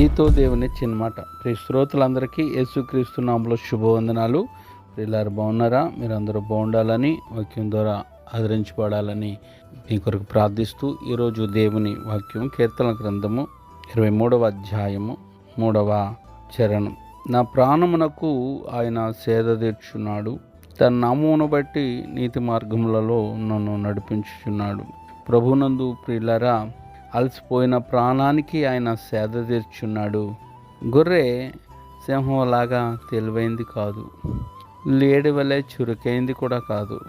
నీతో దేవుని చిన్నమాట. ప్రియ శ్రోతలందరికీ యేసుక్రీస్తు నామలో శుభవందనాలు. ప్రియులారు బాగున్నారా? మీరందరూ బాగుండాలని వాక్యం ద్వారా ఆదరించబడాలని మీ కొరకు ప్రార్థిస్తూ ఈరోజు దేవుని వాక్యం కీర్తన గ్రంథము ఇరవై మూడవ అధ్యాయము మూడవ చరణం. నా ప్రాణమునకు ఆయన సేద తీర్చున్నాడు తన నామమును బట్టి నీతి మార్గములలో నన్ను నడిపించుచున్నాడు. ప్రభునందు ప్రియులరా అలసిపోయిన ప్రాణానికి ఆయన సేద తీర్చున్నాడు. గొర్రె సింహంలాగా తెలివైంది కాదు. లేడి వలె చురుకైంది కూడా కాదు.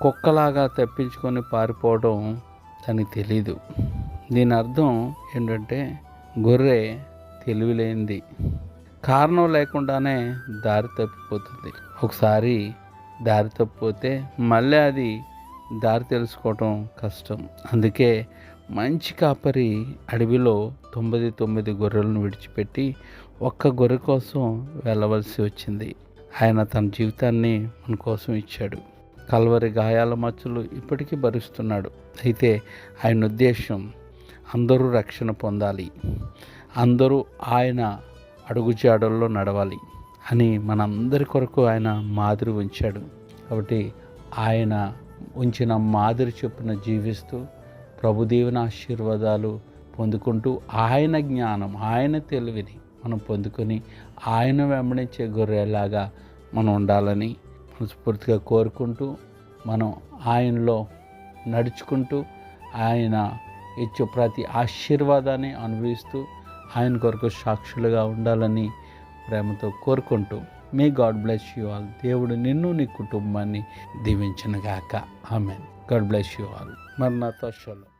కుక్కలాగా తప్పించుకొని పారిపోవడం తనకి తెలీదు. దీని అర్థం ఏంటంటే గొర్రె తెలివిలేంది కారణం లేకుండానే దారి తప్పిపోతుంది. ఒకసారి దారి తప్పిపోతే మళ్ళీ అది దారి తెలుసుకోవటం కష్టం. అందుకే మంచి కాపరి అడవిలో తొంభై తొమ్మిది గొర్రెలను విడిచిపెట్టి ఒక్క గొర్రె కోసం వెళ్ళవలసి వచ్చింది. ఆయన తన జీవితాన్ని మన కోసం ఇచ్చాడు. కల్వరి గాయాల మచ్చలు ఇప్పటికీ భరిస్తున్నాడు. అయితే ఆయన ఉద్దేశం అందరూ రక్షణ పొందాలి. అందరూ ఆయన అడుగుజాడల్లో నడవాలి అని మనందరి కొరకు ఆయన మాదిరి ఉంచాడు. కాబట్టి ఆయన ఉంచిన మాదిరి చొప్పున జీవిస్తూ ప్రభుదేవుని ఆశీర్వాదాలు పొందుకుంటూ ఆయన జ్ఞానం ఆయన తెలివిని మనం పొందుకొని ఆయన వెంబడించే గొర్రెలాగా మనం ఉండాలని మనస్ఫూర్తిగా కోరుకుంటూ మనం ఆయనలో నడుచుకుంటూ ఆయన ఇచ్చే ప్రతి ఆశీర్వాదాన్ని అనుభవిస్తూ ఆయన కొరకు సాక్షులుగా ఉండాలని ప్రేమతో కోరుకుంటూ మీ గాడ్ బ్లెస్ యూ ఆల్. దేవుడు నిన్ను నీ కుటుంబాన్ని దీవించనుగాక. Amen. God bless you all. Maranatha షోలో